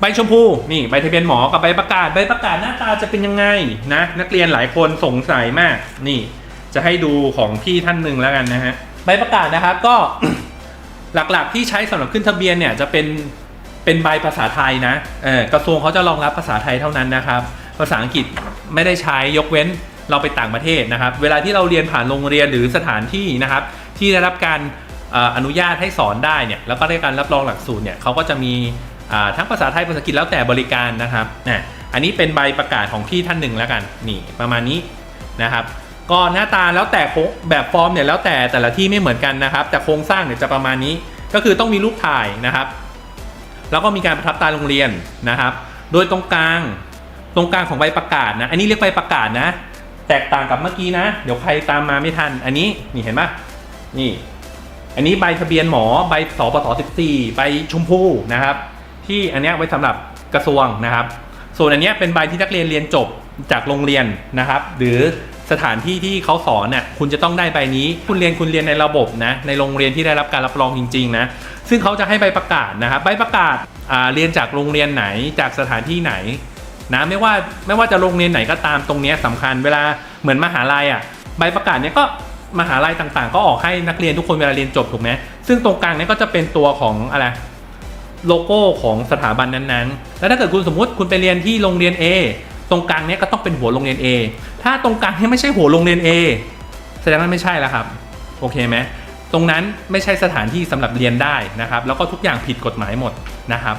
ใบชมพูนี่ใบทะเบียนหมอกับใบประกาศ ใบประกาศหน้าตาจะเป็นยังไงนะนักเรียนหลายคนสงสัยมาก นี่ จะให้ดูของพี่ท่านหนึ่งแล้วกันนะฮะใบประกาศนะครับก็หลักๆที่ใช้สำหรับขึ้นทะเบียนเนี่ยจะเป็นเป็นใบภาษาไทยนะเออกระทรวงเขาจะรองรับภาษาไทยเท่านั้นนะครับ ภาษาอังกฤษไม่ได้ใช้ยกเว้นเราไปต่างประเทศนะครับ เวลาที่เราเรียนผ่านโรงเรียนหรือสถานที่นะครับ ที่ได้รับการอออนุญาตให้สอนได้เนี่ยแล้วก็ได้การรับรองหลักสูตรเนี่ยเขาก็จะมี ทั้งภาษาไทยภาษาอังกฤษแล้วแต่บริการนะครับนะอันนี้เป็นใบประกาศของพี่ท่านหนึ่งแล้วกันนี่ประมาณนี้นะครับ ก็หน้าตาแล้วแต่โคแบบฟอร์มเนี่ยแล้วแต่แต่ละที่ไม่เหมือนกันนะครับ แต่โครงสร้างเนี่ยจะประมาณนี้ก็คือต้องมีรูปถ่ายนะครับ แล้วก็มีการประทับตราโรงเรียนนะครับ โดยตรงกลางตรงกลางของใบประกาศนะอันนี้เรียกใบประกาศนะ แตกต่างกับเมื่อกี้นะ เดี๋ยวใครตามมาไม่ทัน อันนี้นี่เห็นปะนี่ อันนี้ใบทะเบียนหมอใบสปส14ใบชมพูนะครับ ที่อันนี้ไว้สำหรับกระทรวงนะครับ ส่วนอันนี้เป็นใบที่นักเรียนเรียนจบจากโรงเรียนนะครับ หรือสถานที่ที่เขาสอนเนี่ยคุณจะต้องได้ใบนี้ คุณเรียนคุณเรียนในระบบนะ ในโรงเรียนที่ได้รับการรับรองจริงๆนะ ซึ่งเขาจะให้ใบประกาศนะครับ ใบประกาศาเรียนจากโรงเรียนไหนจากสถานที่ไหนนะไม่ว่าไม่ว่าจะโรงเรียนไหนก็ตามตรงนี้ยสำคัญเวลาเหมือนมหาลัยอะใบประกาศเนี้ยก็มหาลัยต่างๆ ก็ออกให้นักเรียนทุกคนเวลาเรียนจบถูกไหมซึ่งตรงกลางเนี้ยก็จะเป็นตัวของอะไร โลโก้ของสถาบันนั้นๆ แล้วถ้าเกิดคุณสมมติคุณไปเรียนที่โรงเรียน A ตรงกลางเนี้ยก็ต้องเป็นหัวโรงเรียน A ถ้าตรงกลางเนี้ไม่ใช่หัวโรงเรียน A แสดงว่าไม่ใช่แล้วครับ โอเคไหมตรงนั้นไม่ใช่สถานที่สำหรับเรียนได้นะครับ แล้วก็ทุกอย่างผิดกฎหมายหมดนะครับ